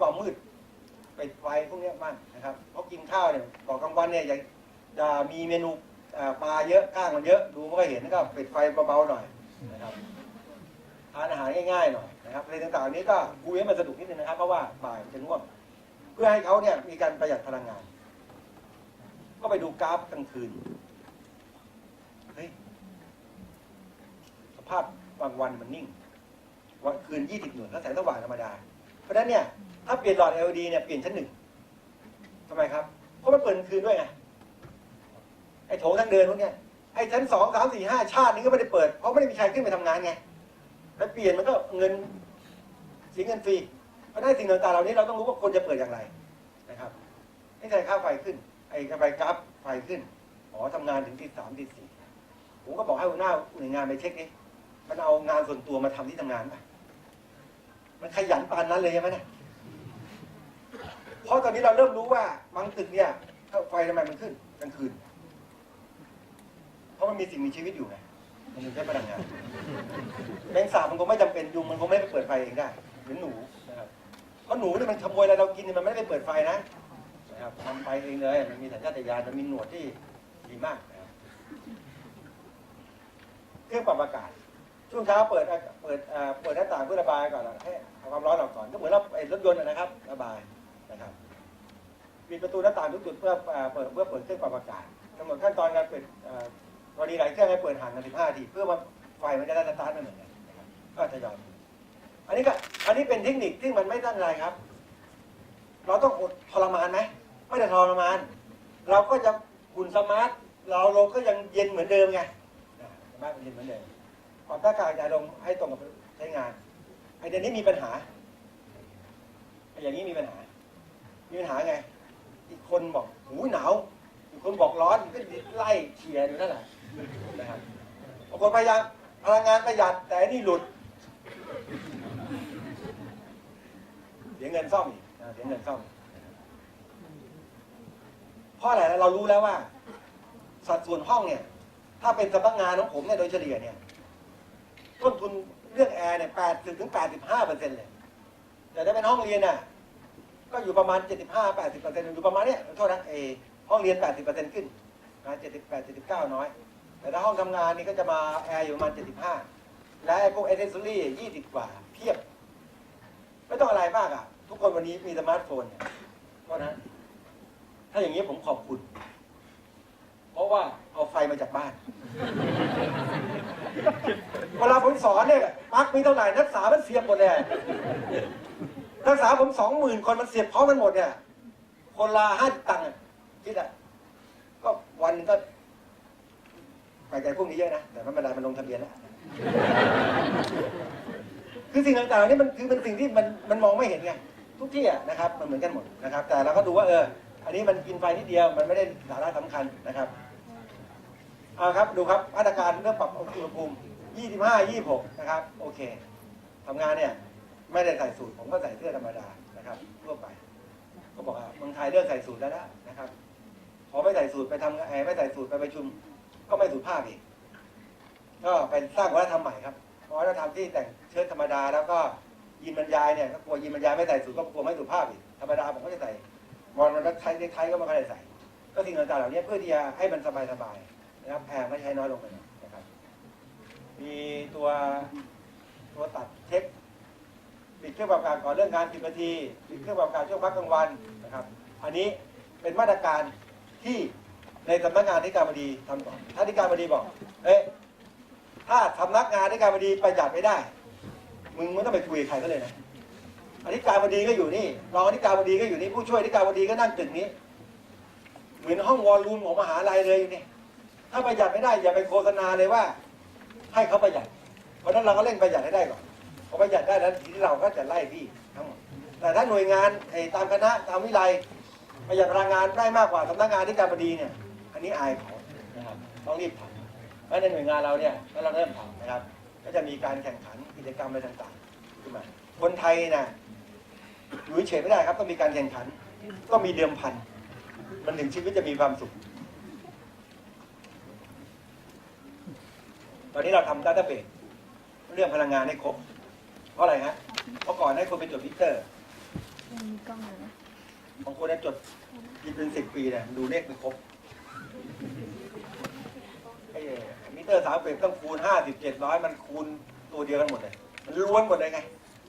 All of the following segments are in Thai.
ความมืดปิดไฟพวกนี้ยมากนะครับเพราะกินข้าวเนี่ยก่อนกลางวันเนี่ยอย่ามีเมนูปลาเยอะก้างมันเยอะดูไม่ค่อยเห็นก็ปิดไฟเบาๆหน่อยนะครับทานอาหารง่ายๆหน่อยนะครับอะไรต่างๆนี้ก็คุยให้มันสนุกนิดนึงนะครับ เพราะว่าบ่ายมันจะง่วงเพื่อให้เขาเนี่ยมีการประหยัดพลังงาน ก็ไปดูกราฟกลางคืนเฮ้ยสภาพบางวันมันนิ่ง วันคืน20หน่วยก็แสงสว่างธรรมดา เพราะฉะนั้นเนี่ยถ้าเปลี่ยนหลอด LED เนี่ยเปลี่ยนชั้นหนึ่งทำไมครับ เพราะมันเปิดกลางคืนด้วยไงไอ้โถงทางเดินพวกเนี้ยไอ้ชั้นสองสามสี่ห้าชาตินี้ก็ไม่ได้เปิด เพราะไม่ได้มีใครขึ้นไปทำงานไงแล้วเปลี่ยนมันก็เงินเสียเงินฟรีเพราะนั้นสิ่งต่างๆเหล่านี้เราต้องรู้ว่าคนจะเปิดอย่างไรนะครับนี่ใช่ค่าไฟขึ้น ไอ้กระไฟกราฟไฟขึ้นอ๋อทำงานถึงที่สามที่สี่ผมก็บอกให้หัวหน้าหน่วยงานไปเช็คดิมันเอางานส่วนตัวมาทำที่ทำงานไห มันขยันปานนั้นเลยใช่ไหมเนี่ยเพราะตอนนี้เราเริ่มรู้ว่าบางตึกเนี่ยไฟทำไมมันขึ้นกลางคืน เพราะมันมีสิ่งมีชีวิตอยู่ไงมันถึงใช้พลังงานแมงสาบมันคงไม่จำเป็นยุงมันคงไม่ไปเปิดไฟเองได้เหมือนหนูนะครับเพราะหนูเนี่ยมันขโมยอะไรเรากินเนี่ยมันไม่ได้ไปเปิดไฟนะนะครับทำไฟเองเลย มันมีสัญชาตญาณมันมีหนวดที่ดีมากนะครับเครื่องปรับอากาศ ช่วงเช้าเปิดเปิดเปิดหน้าต่างเพื่อระบายก่อนนะให้เอาความร้อนออกก่อนก็เหมือนเราไอ้รถยนต์นะครับระบายนะครับปิดประตูหน้าต่างทุกจุดเพื่อเปิดเพื่อเปิดเครื่องปรับอากาศกำหนดขั้นตอนการเปิดกรณีหลายเครื่องให้เปิดห่างกัน15นาทีเพื่อว่าไฟมันจะได้สตาร์ทไม่เหมือนกันนะครับก็จะยอมอันนี้ก็อันนี้เป็นเทคนิคที่มันไม่ตั้งอะไรครับ เราต้องอดทรมานไหมไม่ได้ทรมาน เราก็จะหุ่นสมาร์ทเราเราก็ยังเย็นเหมือนเดิมไงสมาร์ทมันเย็นเหมือนเดิม ความต้องการจะลงให้ตรงกับใช้งานไอเดียนี้มีปัญหาไออย่างนี้มีปัญหา มีปัญหาไง อีกคนบอกหูหนาว อีกคนบอกร้อนก็ไล่เชียร์อยู่นั่นแหละนะครับบางคนพยายามพลังงานประหยัดแต่นี่หลุดเสียเงินซ่อมอีกเสียเงินซ่อมเพราะอะไรเรารู้แล้วว่า สัดส่วนห้องเนี่ย ถ้าเป็นสำนักงานของผมเนี่ยโดยเฉลี่ยเนี่ย ต้นทุนเรื่องแอร์เนี่ยแปดถึงถึงแปดสิบห้าเปอร์เซ็นต์เลย แต่ถ้าเป็นห้องเรียนน่ะ ก็อยู่ประมาณเจ็ดสิบห้าแปดสิบเปอร์เซ็นต์อยู่ประมาณเนี้ยโทษนะเออห้องเรียนแปดสิบเปอร์เซ็นต์ขึ้นนะเจ็ดสิบแปดเจ็ดสิบเก้าน้อย แต่ถ้าห้องทำงานนี่ก็จะมาแอร์อยู่ประมาณเจ็ดสิบห้าและไอ้พวกเอเซอรี่ยี่สิบกว่าเพียบ ไม่ต้องอะไรมากอะ ทุกคนวันนี้มีสมาร์ทโฟนเนี่ยก็นะ ถ้าอย่างนี้ผมขอบคุณ เพราะว่าเอาไฟมาจากบ้าน เวลาผมสอนเนี่ยปลั๊กมีเท่าไหร่นักศึกษามันเสียบหมดเลยนักศึกษาผมสองหมื่นคนมันเสียบพร้อมกันหมดเนี่ย คนละห้าตังค์คิดอะก็วันหนึงก็ไปใจพวกนี้เยอะนะ แต่ไม่เป็นไรมันลงทะเบียนแล้วคือสิ่งต่างๆนี่มันคือเป็นสิ่งที่มันมันมองไม่เห็นไงทุกที่อะนะครับ มันเหมือนกันหมดนะครับ แต่เราก็ดูว่าเออ อันนี้มันกินไฟนิดเดียวมันไม่ได้สาระสำคัญนะครับ เอาครับดูครับมาตรการเรื่องปรับอุณหภูมิ 25 26 นะครับ โอเคทำงานเนี่ยไม่ได้ใส่สูตรผมก็ใส่เสื้อธรรมดานะครับทั่วไป ก็บอกว่าเมืองไทยเลิกใส่สูตรแล้วนะครับพอไม่ใส่สูตรไปทำงานเอ่อไม่ใส่สูตรไปประชุม ก็ไม่สุภาพอีกก็เป็นสร้างวัฒนธรรมใหม่ครับวัฒนธรรมที่แต่งเชิ้ตธรรมดา แล้วก็ยินบรรยายเนี่ยก็กลัวยินบรรยายไม่ใส่สูตรก็กลัวไม่สุภาพอีกธรรมดาผมก็จะใส่มอนมันใช้ไทยก็ไม่ค่อยได้ใส่ ก็สิ่งต่างๆเหล่านี้เพื่อที่จะให้มันสบายๆ นะครับแพงไม่ใช้น้อยลงไปหน่อยนะครับ มีตัวตัวตัดเช็คปิดเครื่องปรับอากาศก่อนเรื่องงาน10นาทีปิดเครื่องปรับอากาศช่วงพักกลางวันนะครับ อันนี้เป็นมาตรการที่ในสำนักงานที่การบดีทำก่อนถ้าที่การบดีบอก เอ๊ะถ้าสำนักงานที่การบดีประหยัดไม่ได้ มึงไม่ต้องไปคุยใครก็เลยนะอธิการบดีก็อยู่นี่รองอธิการบดีก็อยู่นี่ผู้ช่วยอธิการบดีก็นั่งตึกนี้ เหมือนห้องวอลลุ่มของมหาลัยเลยอยู่นี่ ถ้าประหยัดไม่ได้อย่าไปโฆษณาเลยว่า ให้เขาประหยัด เพราะนั้นเราก็เร่งประหยัดให้ได้ก่อนพอประหยัดได้แล้วทีนี้เราก็จะไล่พี่ทั้งหมดแต่ถ้าหน่วยงานไอ้ตามคณะตามวิไลประหยัดพลังงานได้มากกว่าสำนักงานที่การบดีเนี่ย อันนี้อายเขานะครับต้องรีบทำเพราะในหน่วยงานเราเนี่ยถ้าเราเริ่มทำนะครับ ก็จะมีการแข่งขันกิจกรรมอะไรต่างๆขึ้นมาคนไทยนะอยู่เฉยไม่ได้ครับต้องมีการแข่งขันต้องมีเดิมพัน มันถึงชีวิตจะมีความสุข อนนี้เราทำดัตต้าเบสเรื่องพลังงานให้ครบ เพราะอะไรฮะ เพราะก่อนให้คนไปจดมิเตอร์กล้องนะบางคนเนี่ยจดกินเป็นสิบปีเนี่ยดูเลขไม่ครบไอ้มิเตอร์สามเฟสต้องคูณห้าสิบเจ็ดร้อยมันคูณตัวเดียวกันหมดเลย มันล้วนหมดเลยไง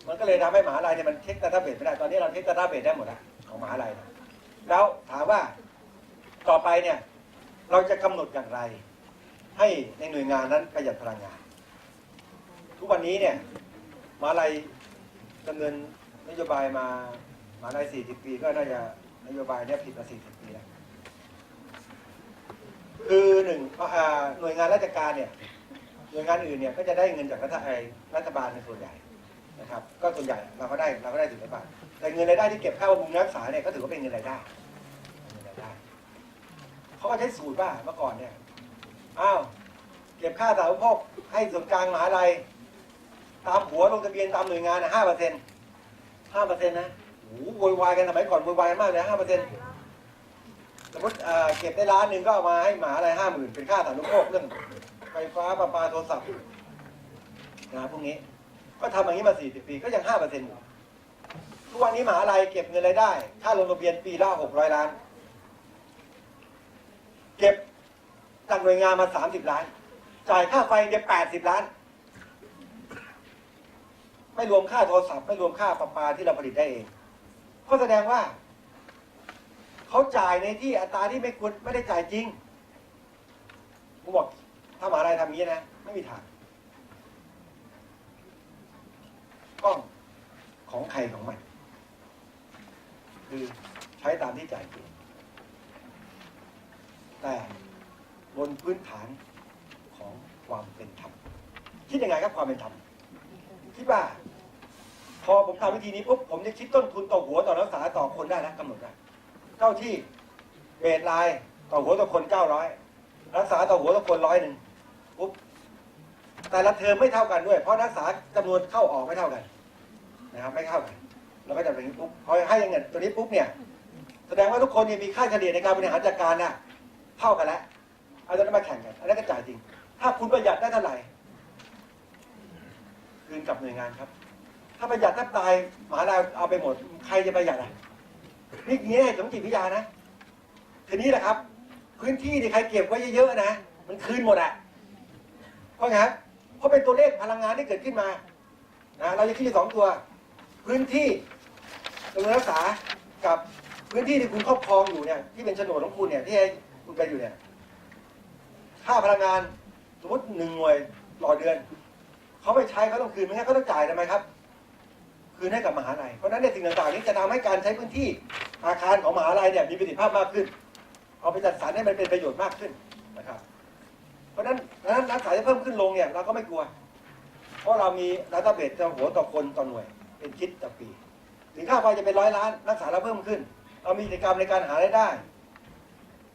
มันก็เลยทำให้มหาลัยเนี่ยมันเช็คดาต้าเบสไม่ได้ ตอนนี้เราเช็คดาต้าเบสได้หมดแล้วของมหาลัยแล้วถามว่าต่อไปเนี่ย เราจะกำหนดอย่างไร ให้ในหน่วยงานนั้นประหยัดพลังงาน ทุกวันนี้เนี่ยมาลัยดำเนินนโยบายมามาลัย40 ปีก็น่าจะนโยบายเนี่ยผิดมา 40 ปีแล้ว คือหนึ่งหน่วยงานราชการเนี่ย หน่วยงานอื่นเนี่ยก็จะได้เงินจากรัฐไอรัฐบาลในส่วนใหญ่นะครับ ก็ส่วนใหญ่เราก็ได้เราก็ได้ถึงรัฐบาล แต่เงินรายได้ที่เก็บค่าบำรุงรักษาเนี่ยก็ถือว่าเป็นเงินรายได้เป็นเงินรายได้ เขาก็ใช้สูตรว่าเมื่อก่อนเนี่ย อ้าวเก็บค่าสาธารณูปโภคให้ส่วนกลางมหาลัยตามหัวลงทะเบียนตามหน่วยงานนะห้าเปอร์เซ็นต์ห้าเปอร์เซ็นต์นะโอ้โวยวายกันสมัยก่อนโวยวายมากเลยห้าเปอร์เซ็นต์สมมติเก็บได้ล้านหนึ่งก็เอามาให้มหาลัยห้าหมื่นเป็นค่าสาธารณูปโภคเรื่องไฟฟ้าประปาโทรศัพท์นะพวกนี้ ก็ทำอย่างนี้มา40ปีก็ยัง5%อยู่ทุกวันนี้มหาลัยเก็บเงินรายได้ ค่าลงทะเบียนปีละ600ล้าน เก็บ จากหน่วยงานมา30ล้าน จ่ายค่าไฟเดี๋ยว80ล้าน ไม่รวมค่าโทรศัพท์ไม่รวมค่าประปาที่เราผลิตได้เองก็แสดงว่าเขาจ่ายในที่อัตราที่ไม่ควรไม่ได้จ่ายจริงผมบอกถ้ามหาอะไรทำงี้นะ ไม่มีทางกล้องของใครของมัน คือใช้ตามที่จ่ายจริงแต่ บนพื้นฐานของความเป็นธรรมคิดยังไงครับความเป็นธรรมคิดว่า พอผมทำวิธีนี้ปุ๊บผมจะคิดต้นทุนต่อหัวต่อนักศึกษาต่อคนได้นะกำหนดได้เท่าที่เบสไลน์ต่อหัวต่อคนเก้าร้อยรักษาต่อหัวต่อคนร้อยหนึ่งปุ๊บแต่ละเทอมไม่เท่ากันด้วย เพราะนักศึกษาจำนวนเข้าออกไม่เท่ากันนะครับไม่เท่ากันเราก็จะเป็นอย่างนี้ปุ๊บพอให้เงี้ยตัวนี้ปุ๊บเนี่ย แสดงว่าทุกคนเนี่ยมีค่าเฉลี่ยในการบริหารจัดการน่ะเท่ากันแล้ว เอาจะมาแข่งกัน อันนั้นก็จ่ายจริง ถ้าคุณประหยัดได้เท่าไหร่ คืนกับหน่วยงานครับ ถ้าประหยัดถ้าตายหมาลัยเอาไปหมด ใครจะประหยัดอะ นี่อย่างนี้สมจิตวิทยานะ ทีนี้แหละครับ พื้นที่ที่ใครเก็บไว้เยอะๆนะ มันคืนหมดอะ เพราะไงครับ เพราะเป็นตัวเลขพลังงานที่เกิดขึ้นมา นะ เราจะคิดอยู่สองตัว พื้นที่ตรงรักษากับพื้นที่ที่คุณครอบครองอยู่เนี่ยที่เป็นโฉนดของคุณเนี่ยที่คุณไปอยู่เนี่ย ค่าพลังงานสมมติหนึ่งหน่วยต่อเดือน เขาไม่ใช้เขาต้องคืนไม่งั้นเขาต้องจ่ายทำไมครับ คืนให้กับมหาลัยเพราะฉะนั้นเนี่ยสิ่งต่างๆ นี้จะทำให้การใช้พื้นที่อาคารของมหาลัยเนี่ยมีประสิทธิภาพมากขึ้น เอาไปจัดสรรให้มันเป็นประโยชน์มากขึ้นนะครับ เพราะฉะนั้นนั้นนักศึกษาจะเพิ่มขึ้นลงเนี่ยเราก็ไม่กลัว เพราะเรามีดัตต้าเบสต่อหัวต่อคนต่อหน่วย เป็นคิดต่อปี ถึงค่าไฟจะเป็นร้อยล้านนักศึกษาเราเพิ่มขึ้น เรามีกิจกรรมในการหารายได้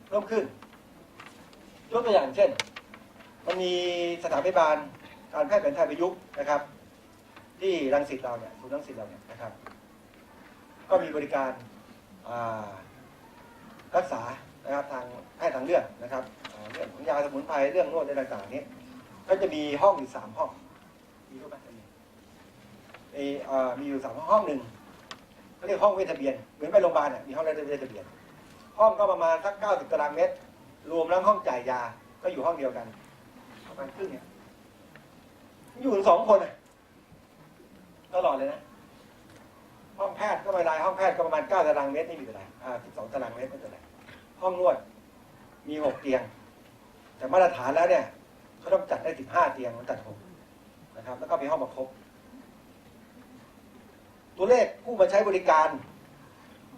เพิ่มขึ้น ยกตัวอย่างเช่น มันมีสถานพยาบาลการแพทย์แผนไทยประยุกต์นะครับ ที่รังสิตเราเนี่ยศูนย์รังสิตเราเนี่ยนะครับ ก็มีบริการรักษานะครับทางแพทย์ทางเลือกนะครับเรื่องของยาสมุนไพรเรื่องนวดอะไรต่างๆนี้ ก็จะมีห้องอยู่สามห้องมีรู้ไหมมีเออมีอยู่สามห้องหนึ่งเขาเรียกห้องเวชทะเบียนเหมือนไปโรงพยาบาลเนี่ยมีห้องเวชทะเบียน ห้องก็ประมาณสักเก้าสิบตารางเมตร รวมทั้งห้องจ่ายยา ก็อยู่ห้องเดียวกันประมาณครึ่งเนี่ยอยู่สองคนอะตลอดเลยนะ ห้องแพทย์ก็ไม่ไรห้องแพทย์ก็ประมาณ9ตารางเมตรนี่มีเป็นไรอ่า12ตารางเมตรไม่เป็นไรห้องนวดมี6เตียง แต่มาตรฐานแล้วเนี่ยเขาต้องจัดได้15เตียงมันจัด6นะครับ แล้วก็มีห้องประคบตัวเลขผู้มาใช้บริการ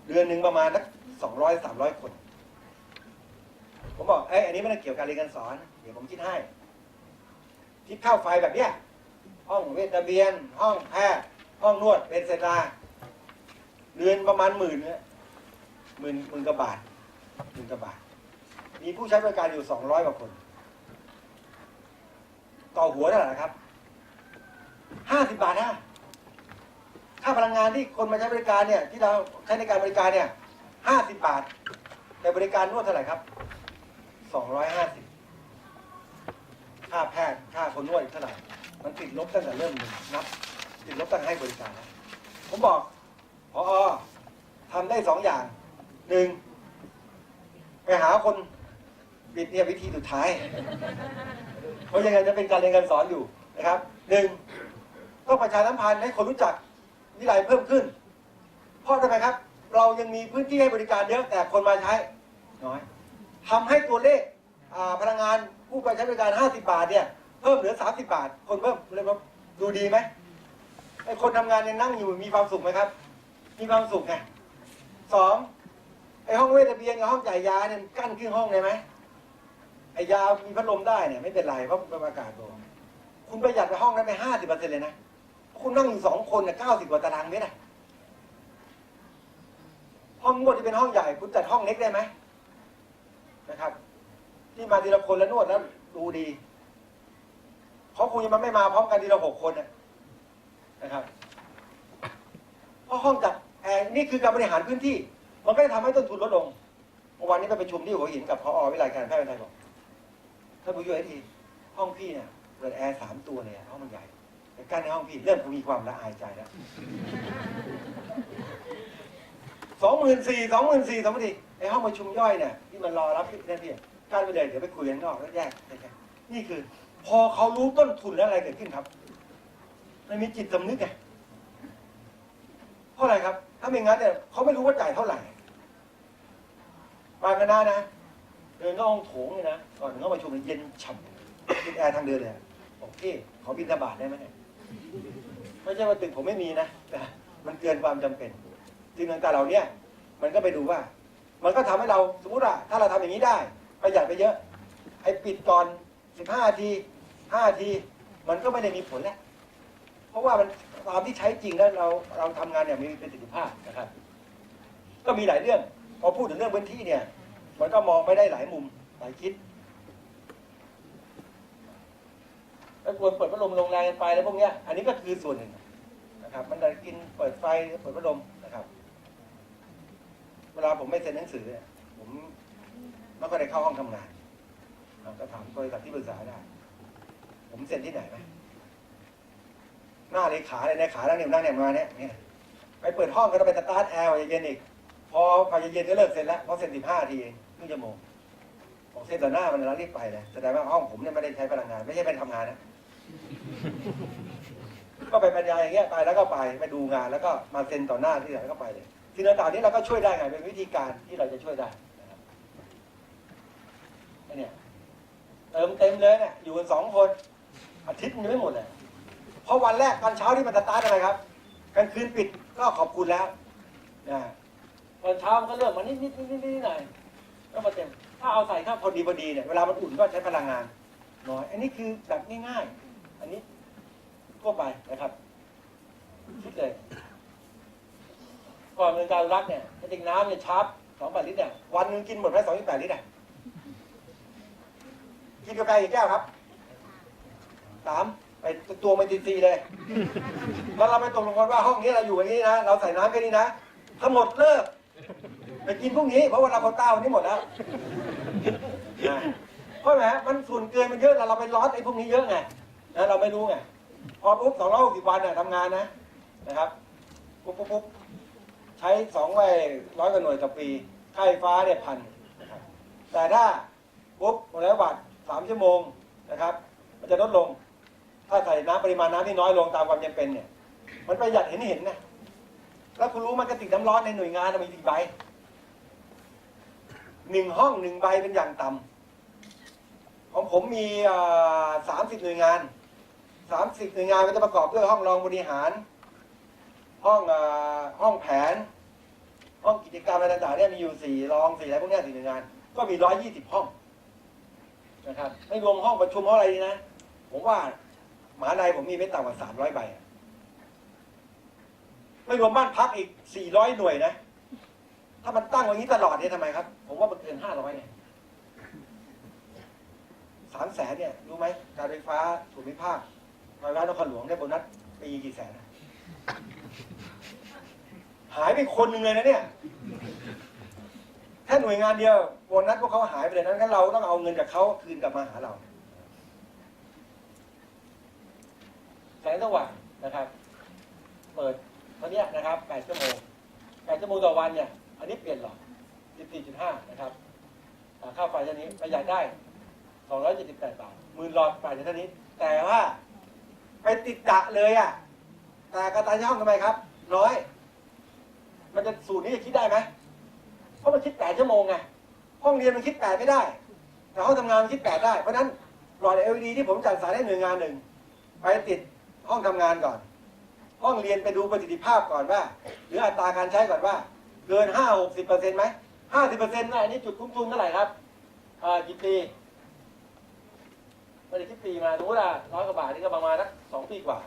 เดือนหนึ่งประมาณนัก200 300คน ผมบอกเอ้ยอันนี้ไม่ได้เกี่ยวกับการเรียนการสอน เดี๋ยวผมคิดให้คิดค่าไฟแบบเนี้ย ห้องเวชระเบียน ห้องแพทย์ห้องนวดเป็นเซนตาเดือนประมาณหมื่นเนี่ยหมื่นหมื่นกว่าบาทหมื่นกว่าบาท มีผู้ใช้บริการอยู่สองร้อยกว่าคน ต่อหัวเท่าไหร่นะครับห้าสิบบาทนะค่าพลังงานที่คนมาใช้บริการเนี่ย ที่เราใช้ในการบริการเนี่ยห้าสิบบาท แต่บริการนวดเท่าไหร่ครับ สองร้อยห้าสิบค่าแพทย์ค่าคนนวดอีกเท่าไหร่มันติดลบตั้งแต่เริ่มนับ ติดลบตั้งให้บริการแล้วผมบอกพอทำได้สองอย่างหนึ่งไปหาคนปิดเนี่ยวิธีสุดท้าย เพราะยังไงจะเป็นการเรียนการสอนอยู่นะครับหนึ่งก็ประชาสัมพันธ์ให้คนรู้จักวิไลเพิ่มขึ้น เพราะทำไมครับ เรายังมีพื้นที่ให้บริการเยอะแต่คนมาใช้น้อย ทำให้ตัวเลขพลังงานผู้ไปใช้บริการ 50 บาทเนี่ย เพิ่มเหลือ 30 บาท คนเพิ่มเลยว่าดูดีไหมไอคนทำงานยังนั่งอยู่มีความสุขไหมครับ มีความสุขไงสองไอห้องเวชระเบียนกับห้องจ่ายยาเนี่ยกั้นครึ่งห้องเลยไหมไอยามีพัดลมได้เนี่ยไม่เป็นไรเพราะมันอากาศโดนคุณประหยัดไปห้องนั้นไปห้าสิบเปอร์เซ็นต์เลยนะคุณนั่งอยู่สองคนเนี่ยเก้าสิบกว่าตารางเมตรอะห้องนวดที่เป็นห้องใหญ่ คุณจัดห้องเล็กได้ไหม นะครับ ที่มาทีละคนแล้วนวดแล้วดูดี เพราะคุณยังมันไม่มาพร้อมกันทีละหกคนนะครับเพราะห้องจัดแอร์นี่คือการบริหารพื้นที่ มันก็จะทำให้ต้นทุนลดลงเมื่อวานนี้ไปประชุมที่หัวหินกับพอวิไลการแพทย์ไทยบอกท่านผู้ช่วยทีห้องพี่เนี่ยเปิดแอร์สามตัวเลยอะห้องมันใหญ่แต่กั้นในห้องพี่เริ่มมีความละอายใจแล้วสองหมื่นสี่สองหมื่นสี่สองหมื่นสี่ ไอห้องประชุมย่อยเนี่ยที่มันรอรับพี่นี่ยพี่กั้นไปเลยเดี๋ยวไปคุยกันนอกแล้วแยกแยกนี่คือ พอเขารู้ต้นทุนแล้วอะไรเกิดขึ้นครับมันมีจิตสำนึกไงเพราะอะไรครับ ถ้าไม่งั้นเนี่ยเขาไม่รู้ว่าจ่ายเท่าไหร่บางคณะนะ เดินเข้าห้องโถงเลยนะก่อนถึงเข้าประชุมเยเย็นฉ่ำติดแอร์ทางเดินเลยบอกพี่ขอบินทบาทได้ไหมเนี่ยไม่ใช่ว่าตึกผมไม่มีนะแต่มันเกินความจำเป็นสิ่งต่างๆเหล่าเนี้ยมันก็ไปดูว่า มันก็ทำให้เราสมมติว่าถ้าเราทำอย่างนี้ได้ประหยัดไปเยอะ ไอ้ปิดก่อนสิบห้าทีห้าทีมันก็ไม่ได้มีผลแล้วเพราะว่ามันตามที่ใช้จริงแล้วเราเราทำงานอย่างมีประสิทธิภาพนะครับ ก็มีหลายเรื่อง พอพูดถึงเรื่องพื้นที่เนี่ย มันก็มองไปได้หลายมุมหลายคิดแล้วควรเปิดพัดลมโรงแรมกันไปแล้วพวกเนี้ย อันนี้ก็คือส่วนหนึ่งนะครับ มันจะกินเปิดไฟเปิดพัดลม เวลาผมไม่เซ็นหนังสือเนี่ยผมไม่ก็ได้เข้าห้องทำงานก็ถามบริษัทที่ปรึกษาได้ ผมเซ็นที่ไหนไหมหน้าเลขาเลยในขาแล้วเนี่ยนั่งเนี่ยมาเนี่ยเนี่ยไปเปิดห้องก็ต้องไปสตาร์ทแอร์เย็นอีก พอพอเย็นก็เลิกเซ็นแล้วเพราะเซ็นสิบห้าทีเองครึ่งชั่วโมงบอกเซ็นต่อหน้ามันแล้วรีบไปเลยแสดงว่าห้องผมเนี่ยไม่ได้ใช้พลังงาน ไม่ใช่ไปทำงานนะก็ไปบรรยายอย่างเงี้ยไปแล้วก็ไปไปดูงานแล้วก็มาเซ็นต่อหน้าที่ไหนแล้วก็ไปเลย ทีต่างๆนี้เราก็ช่วยได้ไงเป็นวิธีการที่เราจะช่วยได้นะครับเนี่ยเติมเต็มเลยเนี่ยอยู่กันสองคน อาทิตย์มันยังไม่หมดเลยเพราะวันแรกตอนเช้าที่มันสตาร์ทอะไรครับกลางคืนปิดก็ขอบคุณแล้วนะตอนเช้ามันก็เริ่มมานิดนิดนิดนิดนิดหน่อยก็มาเต็ม ถ้าเอาใส่ข้าวพอดีพอดีเนี่ยเวลามันอุ่นก็ใช้พลังงานน้อย อันนี้คือแบบง่ายๆ อันนี้ทั่วไปนะครับ คิดเลย ก่อนเงินการรักเนี่ยกระติกน้ำเนี่ยชาร์จสองแปดลิตรเนี่ยวันหนึงกินหมดไปสองยี่แปดลิตรอะกินกาแฟกี่แก้วครับสามไปตัวไปตีๆเลย แล้วเราไปตกลงกันว่าห้องนี้เราอยู่อย่างนี้นะเราใส่น้ำแค่นี้นะทั้งหมดเลิกไปกินพรุ่งนี้เพราะว่าเราโควต้าวันนี้หมดแล้วนะเพราะแหมมันส่วนเกินมันเยอะแล้วเราไปรอนไอ้พวกนี้เยอะไงนะเราไม่รู้ไงพอปุ๊บสองร้อยหกสิบวันเนี่ยทำงานนะนะครับปุ๊บปุ๊บปุ๊บ ใช้สองไว้ร้อยกว่าหน่วยต่อปีค่าไฟฟ้าเนี่ยพันนะครับแต่ถ้าปุ๊บหมดแล้วบาทสามชั่วโมงนะครับ มันจะลดลง ถ้าใส่น้ำปริมาณน้ำที่น้อยลงตามความจำเป็นเนี่ย มันประหยัดเห็นเห็นนะแล้วคุณรู้มันกระติกน้ำร้อนในหน่วยงานมีกี่ใบหนึ่งห้องหนึ่งใบเป็นอย่างต่ำของผมมีสามสิบหน่วยงานสามสิบหน่วยงานก็จะประกอบด้วยห้องรองบริหาร ห้องอห้องแผน ห้องกิจกรรมอะไรต่างๆเนี่ยมีอยู่สี่รองสี่อะไรพวกนี้สี่หน่วยงาน ก็มีร้อยยี่สิบห้องนะครับไม่รวมห้องประชุมห้องอะไรนี่นะผมว่าหมหาในผมมีไม่ต่ำกว่าสามร้อยใบไม่รวมบ้านพักอีกสี่ร้อยหน่วยนะ ถ้ามันตั้งอย่างนี้ตลอดเนี่ยทำไมครับ ผมว่ามันเกินห้าร้อยเนี่ยสามแสนเนี่ยรู้ไหมการไฟฟ้าส่วนภูมิภาคไฟฟ้านครหลวงได้โบนัสปีกี่แสนอะ หายไปคนหนึ่งเลยนะเนี่ยแค่หน่วยงานเดียวโบนัสพวกเขาหายไปเลยนั้นเราต้องเอาเงินจากเขาคืนกลับมาหาเราแสงสว่างนะครับ เปิดเท่านี้นะครับ8ชั่วโมง8ชั่วโมงต่อวันเนี่ย อันนี้เปลี่ยนหลอด14.5 นะครับค่าไฟเท่านี้ประหยัดได้ 278 บาทหมื่นหลอดประหยัดเท่านี้ แต่ว่าไปติดกะเลยอะ แต่กระตายช่องทำไมครับ น้อย มันจะสูตรนี้จะคิดได้ไหมเพราะมันคิด8ชั่วโมงไงห้องเรียนมันคิด8ไม่ได้ แต่ห้องทำงานมันคิด8ได้ เพราะฉะนั้นหลอด LED ที่ผมจัดสายให้หน่วยงานหนึ่งไปติดห้องทำงานก่อน ห้องเรียนไปดูประสิทธิภาพก่อนว่า หรืออัตราการใช้ก่อนว่า เกินห้าหกสิบเปอร์เซ็นต์ไหมห้าสิบเปอร์เซ็นต์นะอันนี้จุดคุ้มทุนเท่าไหร่ครับอ่ากี่ปีไม่ได้คิดปีมาสมมติว่าร้อยกว่าบาทนี่ก็ประมาณสักสองปีกว่า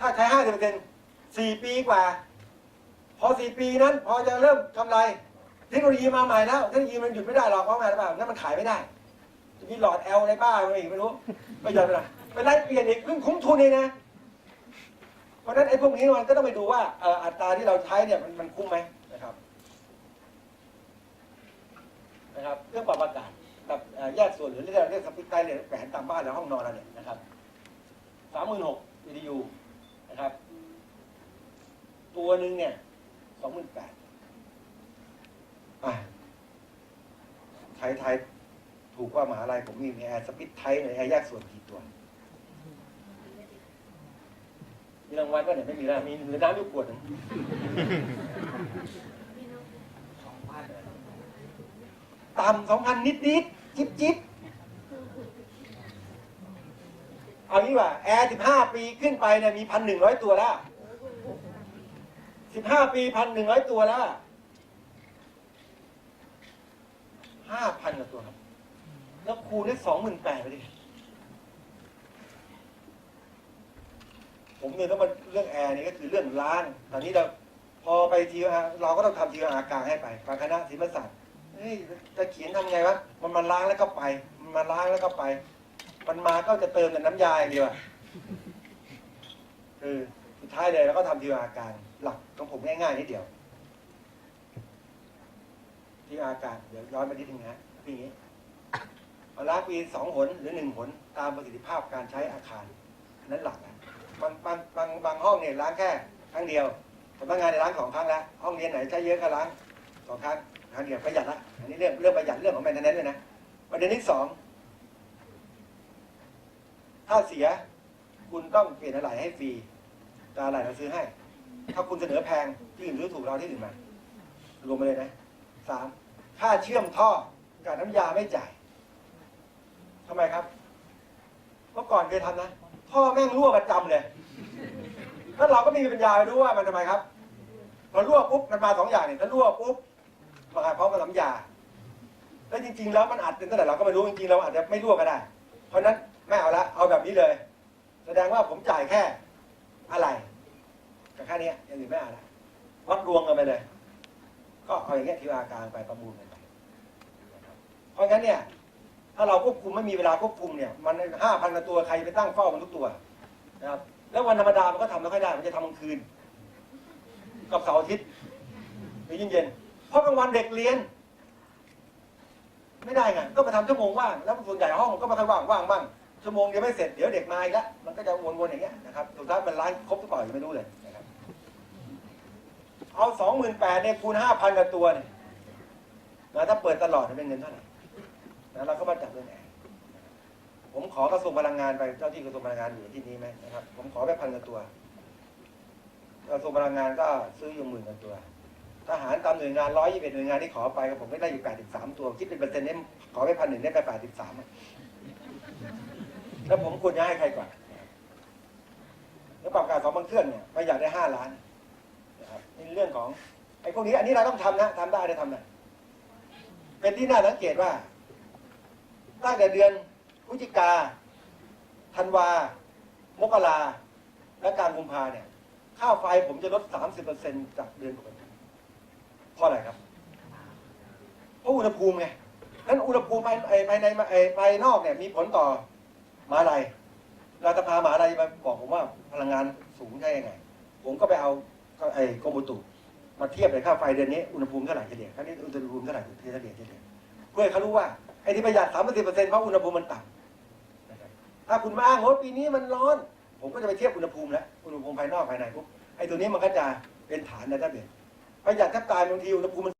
ถ้าใช้ห้าสิบเปอร์เซ็นต์สี่ปีกว่า พอสี่ปีนั้น พอจะเริ่มกำไร เทคโนโลยีมาใหม่แล้วเทคโนโลยีมันหยุดไม่ได้หรอกเพราะไงหรือเปล่างั้นมันขายไม่ได้จะมีหลอดแอลในบ้าอะไรอีกไม่รู้ไม่ยอมเลยไปไล่เปลี่ยนอีกเพิ่งคุ้มทุนเองนะเพราะฉะนั้นไอ้พวกนี้มันก็ต้องไปดูว่าอ,อัตราที่เราใช้เนี่ยมันมันคุ้มไหมนะครับนะครับเครื่องปรับอากาศกับแยกส่วนหรือเรียกเรียกสปิกไตเลยแขวนตามบ้านแล้วห้องนอนเราเนี่ยนะครับสามหมื่นหกวิดียู นะครับ ตัวหนึ่งเนี่ยสองหมื่นแปดไทยไทยถูกกว่ามหาลัยผมมีแอร์สปิทไทยในแอร์แยกส่วนกี่ตัว มีรางวัลก็เนี่ยไม่มีแล้วมีเหลือน้ำอยู่ขวดหนึงต่ำสองพันนิดนิดๆจิบจิบ เอางี้ว่าแอร์สิบห้าปีขึ้นไปเนี่ยมีพันหนึ่งร้อยตัวแล้วสิบห้าปีพันหนึ่งร้อยตัวแล้วห้าพันกว่าตัวครับ แล้วคูณได้สองหมื่นแปดไปดิผมเนี่ยต้องมาเรื่องแอร์นี่ก็คือเรื่องล้างตอนนี้เราพอไปทีเราก็ต้องทำทีอากลางให้ไปทางคณะศิลปศาสตร์เฮ้ยจะเขียนทำไงวะมันมาล้างแล้วก็ไป มันมาล้างแล้วก็ไป มันมาก็จะเติมแต่น้ำยาอย่างเดียวอะคือสุดท้ายเลยเราก็ทำทีอากางหลักของผมง่ายๆนิดเดียว ทีอากางเดี๋ยวย้อนไปนิดนึงนะคืออย่างนี้เอาล้างปีสองหนหรือหนึ่งหนตามประสิทธิภาพการใช้อาคารนั้นหลักนะบางบางบางบางห้องเนี่ยล้างแค่ครั้งเดียวสำนักงานในล้างสองครั้งแล้วห้องเรียนไหนใช้เยอะก็ล้างสองครั้งครั้งเดียวประหยัดละอันนี้เรื่องเรื่องประหยัดเรื่องของแมนเทนแนนด้วยนะประเด็นที่สอง ถ้าเสียคุณต้องเปลี่ยนอะไรให้ฟรีแต่อะไรเราซื้อให้ ถ้าคุณเสนอแพงที่อื่นซื้อถูกเราที่อื่นมารวมมาเลยนะสามค่าเชื่อมท่อกับน้ำยาไม่จ่ายทำไมครับเมื่อก่อนเคยทำนะท่อแม่งรั่วประจำเลยแล้วเราก็ไม่มีปัญญาไปดูว่ามันทำไมครับพอรั่วปุ๊บมันมาสองอย่างเนี่ยถ้ารั่วปุ๊บมาพร้อมกับน้ำยาแล้วจริง ๆ แล้วมันอาจเป็นตั้งแต่เราก็ไม่รู้จริงๆเราอาจจะไม่รั่วก็ได้ เพราะนั้น ไม่เอาละเอาแบบนี้เลย แสดงว่าผมจ่ายแค่อะไรแต่แค่นี้ยอย่างอื่นไม่เอาละวัดรวมกันไปเลย ก็เอาอย่างเงี้ยทีละกลางไปประมูลกันไปเพราะงั้นเนี่ย ถ้าเราควบคุมไม่มีเวลาควบคุมเนี่ย มันห้าพันกว่าตัวใครไปตั้งเฝ้ามันทุกตัวนะครับ แล้ววันธรรมดามันก็ทำไม่ค่อยได้ มันจะทำกลางคืน กับเสาร์อาทิตย์หรือเย็นๆเพราะกลางวันเด็กเรียนไม่ได้ไงก็ไปทำชั่วโมงว่างแล้วส่วนใหญ่ห้องก็ไม่ค่อยว่างว่างบ้าง ชั่วโมงเดียวไม่เสร็จเดี๋ยวเด็กมาอีกแล้วมันก็จะวนๆอย่างเงี้ยนะครับสุดท้ายมันล้างครบหรือเปล่ายังไม่รู้เลยนะครับเอาสองหมื่นแปดเนี่ยคูณห้าพันกับตัวเนี่ยนะถ้าเปิดตลอดจะเป็นเงินเท่าไหร่นะเราก็มาจับเรื่องแอร์ผมขอกระทรวงพลังงานไปเจ้าที่กระทรวงพลังงานอยู่ที่นี้ไหมนะครับ ผมขอไปพันกับตัวกระทรวงพลังงานก็ซื้ออยู่หมื่นกับตัวทหารตามหน่วยงานร้อยยี่สิบหน่วยงานที่ขอไปผมไม่ได้อยู่แปดสิบสามตัวคิดเป็นเปอร์เซ็นต์เนี่ยขอไปพันหนึ่งได้ไปแปดสิบสาม แล้วผมควรจะให้ใครก่อนแล้วปรับการสองบางเครื่องเนี่ยไม่อยากได้ห้าล้านนะครับนี่เรื่องของไอ้พวกนี้อันนี้เราต้องทำนะทำได้ได้ทำได้เป็นที่น่าสังเกตว่าตั้งแต่เดือนพฤศจิกาธันวา มกราและการกุมภาเนี่ย ค่าไฟผมจะลด 30%จากเดือนปกติเพราะอะไรครับ เพราะอุณหภูมิไงนั้นอุณหภูมิภายไอ้ภายในไอ้ภายนอกเนี่ยมีผลต่อ มาลัยราตพามหาลัยมาบอกผมว่าพลังงานสูงใช่ยังไง ผมก็ไปเอาไอ้กรมอุตุมาเทียบเลยค่าไฟเดือนนี้อุณหภูมิเท่าไหร่เฉลี่ยครั้งนี้อุณหภูมิเท่าไหร่เฉลี่ยเฉลี่ยเพื่อให้เขารู้ว่าไอ้ที่ประหยัด30%เปอร์เซ็นต์เพราะอุณหภูมิมันต่ำถ้าคุณมาอ้างว่าปีนี้มันร้อน ผมก็จะไปเทียบอุณหภูมิแล้วอุณหภูมิภายนอกภายในปุ๊บไอ้ตัวนี้มันก็จะเป็นฐานในระเบียบประหยัดแทบตายบางทีอุณหภูมิมัน